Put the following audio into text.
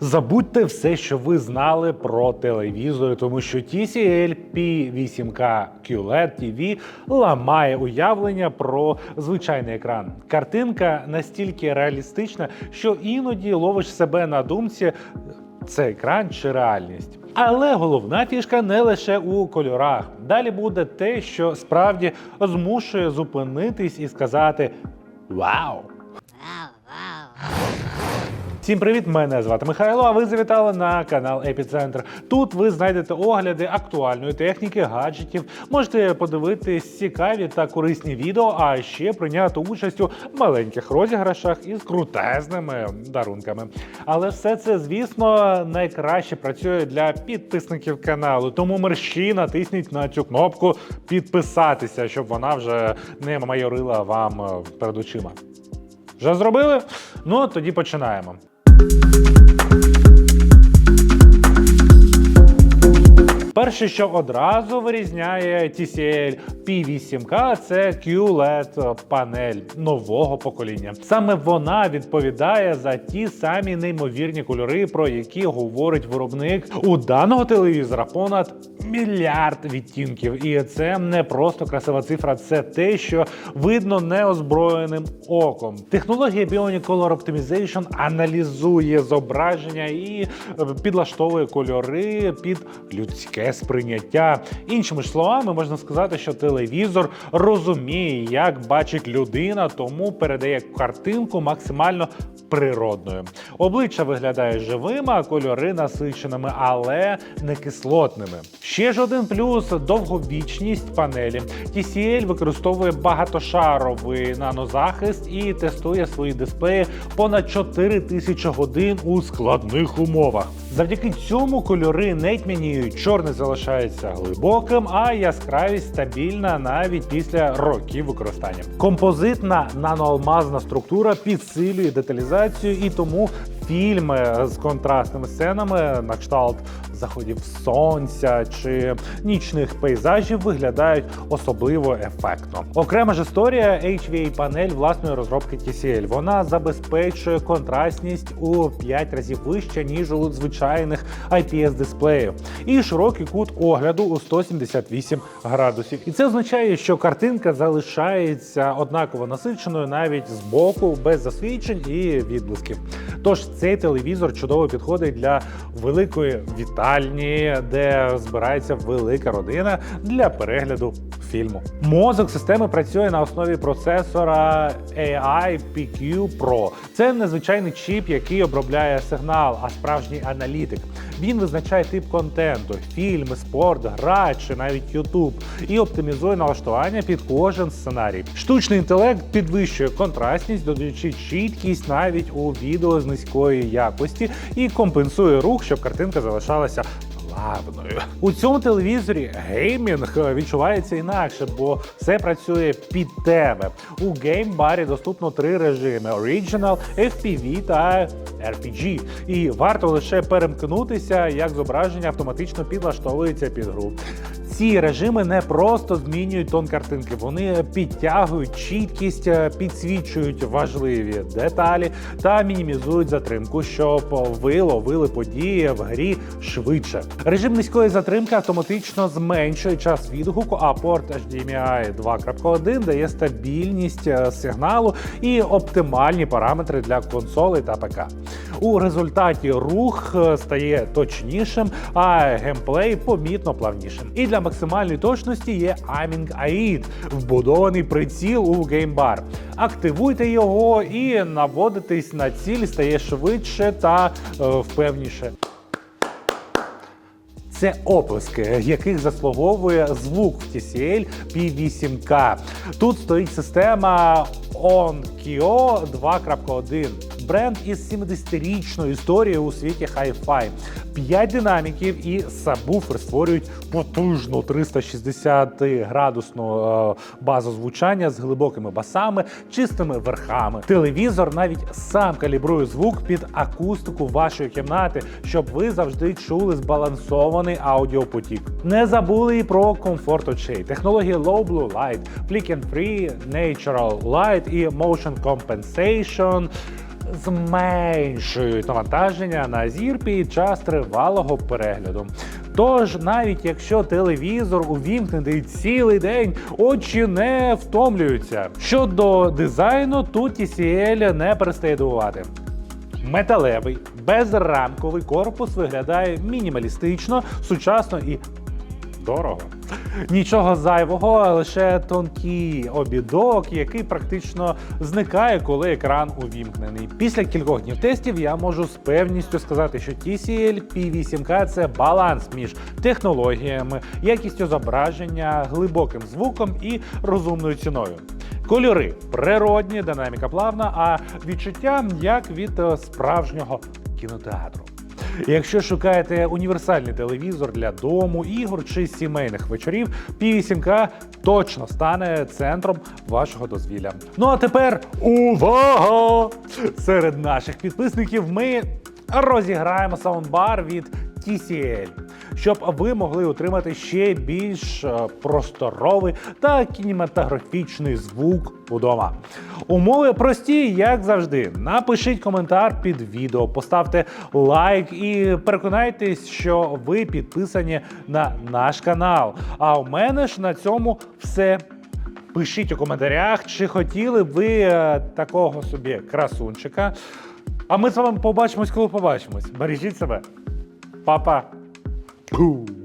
Забудьте все, що ви знали про телевізори, тому що TCL P8K QLED TV ламає уявлення про звичайний екран. Картинка настільки реалістична, що іноді ловиш себе на думці, це екран чи реальність. Але головна фішка не лише у кольорах. Далі буде те, що справді змушує зупинитись і сказати Вау! Всім привіт! Мене звати Михайло. А ви завітали на канал Епіцентр. Тут ви знайдете огляди актуальної техніки, гаджетів. Можете подивитись цікаві та корисні відео, а ще прийняти участь у маленьких розіграшах із крутезними дарунками. Але все це, звісно, найкраще працює для підписників каналу. Тому мерщі натисніть на цю кнопку підписатися, щоб вона вже не майорила вам перед очима. Вже зробили? Ну тоді починаємо. Перше, що одразу вирізняє TCL P8K, це QLED панель нового покоління. Саме вона відповідає за ті самі неймовірні кольори, про які говорить виробник у даного телевізора понад мільярд відтінків. І це не просто красива цифра, це те, що видно неозброєним оком. Технологія Bionic Color Optimization аналізує зображення і е, підлаштовує кольори під людське сприйняття. Іншими ж словами, можна сказати, що телевізор розуміє, як бачить людина, тому передає картинку максимально природною. Обличчя виглядає живими, а кольори насиченими, але не кислотними. Ще ж один плюс довговічність панелі. TCL використовує багатошаровий нанозахист і тестує свої дисплеї понад 4 тисячі годин у складних умовах. Завдяки цьому кольори не тьмяніють, чорний залишається глибоким, а яскравість стабільна навіть після років використання. Композитна наноалмазна структура підсилює деталізацію і тому фільми з контрастними сценами на кшталт заходів сонця чи нічних пейзажів виглядають особливо ефектно. Окрема ж історія HVA панель власної розробки TCL. Вона забезпечує контрастність у 5 разів вище ніж у звичайних IPS дисплеїв і широкий кут огляду у 178 градусів. І це означає, що картинка залишається однаково насиченою навіть з боку, без засвідчень і відблисків. Тож цей телевізор чудово підходить для великої вітальні, де збирається велика родина для перегляду фільму. Мозок системи працює на основі процесора AI PQ Pro. Це незвичайний чіп, який обробляє сигнал, а справжній аналітик. Він визначає тип контенту: фільми, спорт, гра чи навіть YouTube, і оптимізує налаштування під кожен сценарій. Штучний інтелект підвищує контрастність, додаючи чіткість навіть у відео з низької якості і компенсує рух, щоб картинка залишалася плавною. У цьому телевізорі геймінг відчувається інакше, бо все працює під тебе. У геймбарі доступно три режими: Original, FPV та RPG. І варто лише перемкнутися, як зображення автоматично підлаштовується під гру. Ці режими не просто змінюють тон картинки, вони підтягують чіткість, е, підсвічують важливі деталі та мінімізують затримку, щоб ви ловили події в грі швидше. Режим низької затримки автоматично зменшує час відгуку, а порт HDMI 2.1 дає стабільність е, сигналу і оптимальні параметри для консолей та ПК. У результаті рух е, стає точнішим, а геймплей помітно плавнішим. І для максимальної точності є Aiming AID – вбудований приціл у геймбар. Активуйте його і наводитись на ціль стає швидше та е, впевніше. Це оплески, яких заслуговує звук в TCL P8K. Тут стоїть система Onkyo 2.1. Бренд із 70-річною історією у світі хай-фай. П'ять динаміків і сабвуфер створюють потужну 360 градусну е, базу звучання з глибокими басами, чистими верхами. Телевізор навіть сам калібрує звук під акустику вашої кімнати, щоб ви завжди чули збалансований аудіопотік. Не забули і про комфорт очей. Технології Low Blue Light, Flick and Free, Natural Light і Motion Compensation зменшують навантаження на зір під час тривалого перегляду. Тож, навіть якщо телевізор увімкнений цілий день, очі не втомлюються. Щодо дизайну, тут TCL не перестає дивувати. Металевий, безрамковий корпус виглядає мінімалістично, сучасно і дорого. Нічого зайвого, лише тонкий обідок, який практично зникає, коли екран увімкнений. Після кількох днів тестів я можу з певністю сказати, що TCL P8K – це баланс між технологіями, якістю зображення, глибоким звуком і розумною ціною. Кольори природні, динаміка плавна, а відчуття як від е, справжнього кінотеатру. Якщо шукаєте універсальний телевізор для дому, ігор чи сімейних вечорів, P8K точно стане центром вашого дозвілля. Ну а тепер увага! Серед наших підписників ми розіграємо саундбар від TCL, щоб ви могли отримати ще більш е, просторовий та кінематографічний звук удома. Умови прості, як завжди. Напишіть коментар під відео, поставте лайк і переконайтесь, що ви підписані на наш канал. А у мене ж на цьому все. Пишіть у коментарях, чи хотіли ви е, такого собі красунчика. А ми з вами побачимось, коли побачимось. Бережіть себе. Папа. Boom.